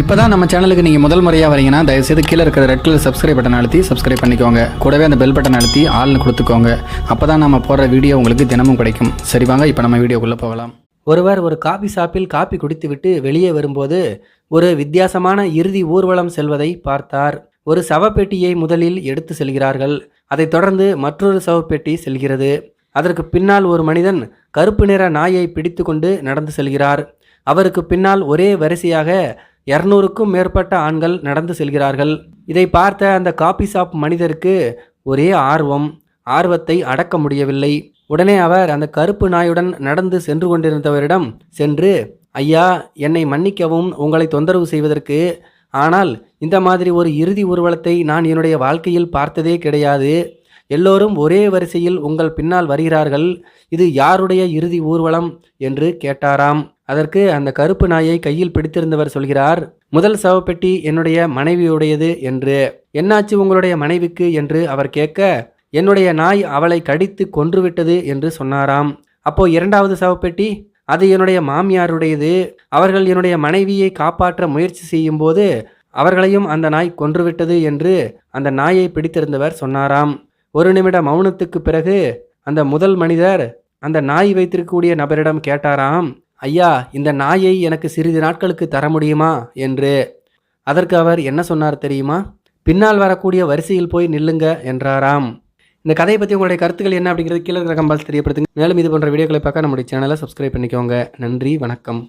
இப்போ தான் நம்ம சேனலுக்கு நீங்கள் முதல் முறையாக வரீங்கன்னா தயவுசெய்து கீழே இருக்கிற ரெட் கலர் சப்ஸ்கிரைப் பட்டன் அழுத்தி சப்ஸ்கிரைப் பண்ணிக்கோங்க. கூடவே அந்த பெல் பட்டன் அழுத்தி ஆள்னு கொடுத்துக்கோங்க. அப்போ தான் நம்ம போடுற வீடியோ உங்களுக்கு தினமும் கிடைக்கும். சரி வாங்க இப்போ நம்ம வீடியோக்குள்ளே போகலாம். ஒருவர் ஒரு காபி ஷாப்பில் காபி குடித்துவிட்டு வெளியே வரும்போது ஒரு வித்தியாசமான இறுதி ஊர்வலம் செல்வதை பார்த்தார். ஒரு சவப்பெட்டியை முதலில் எடுத்து செல்கிறார்கள். அதைத் தொடர்ந்து மற்றொரு சவப்பெட்டி செல்கிறது. அதற்கு பின்னால் ஒரு மனிதன் கருப்பு நிற நாயை பிடித்துக்கொண்டு நடந்து செல்கிறார். அவருக்கு பின்னால் ஒரே வரிசையாக இரநூறுக்கும் மேற்பட்ட ஆண்கள் நடந்து செல்கிறார்கள். இதை பார்த்த அந்த காபி ஷாப் மனிதருக்கு ஒரே ஆர்வம் ஆர்வத்தை அடக்க முடியவில்லை. உடனே அவர் அந்த கருப்பு நாயுடன் நடந்து சென்று கொண்டிருந்தவரிடம் சென்று ஐயா என்னை மன்னிக்கவும் உங்களை தொந்தரவு செய்வதற்கு. ஆனால் இந்த மாதிரி ஒரு இறுதி ஊர்வலத்தை நான் என்னுடைய வாழ்க்கையில் பார்த்ததே கிடையாது. எல்லோரும் ஒரே வரிசையில் உங்கள் பின்னால் வருகிறார்கள். இது யாருடைய இறுதி ஊர்வலம்? என்று கேட்டாராம். அதற்கு அந்த கருப்பு நாயை கையில் பிடித்திருந்தவர் சொல்கிறார் முதல் சவப்பெட்டி என்னுடைய மனைவியுடையது என்று. என்னாச்சு உங்களுடைய மனைவிக்கு? என்று அவர் கேட்க என்னுடைய நாய் அவளை கடித்து கொன்றுவிட்டது என்று சொன்னாராம். அப்போ இரண்டாவது சவப்பெட்டி? அது என்னுடைய மாமியாருடையது. அவர்கள் என்னுடைய மனைவியை காப்பாற்ற முயற்சி செய்யும்போது அவர்களையும் அந்த நாய் கொன்றுவிட்டது என்று அந்த நாயை பிடித்திருந்தவர் சொன்னாராம். ஒரு நிமிட மௌனத்துக்கு பிறகு அந்த முதல் மனிதர் அந்த நாய் வைத்திருக்கக்கூடிய நபரிடம் கேட்டாராம் ஐயா இந்த நாயை எனக்கு சிறிது நாட்களுக்கு தர முடியுமா? என்று. அதற்கு அவர் என்ன சொன்னார் தெரியுமா? பின்னால் வரக்கூடிய வரிசையில் போய் நில்லுங்க என்றாராம். இந்த கதையை பற்றி உங்களுடைய கருத்துக்கள் என்ன அப்படிங்கிறது கீழே இருக்கிற கம்பால் தெரியப்படுத்துங்க. மேலும் இது போன்ற வீடியோக்களை பார்க்க நம்முடைய சேனலை சப்ஸ்கிரைப் பண்ணிக்கோங்க. நன்றி வணக்கம்.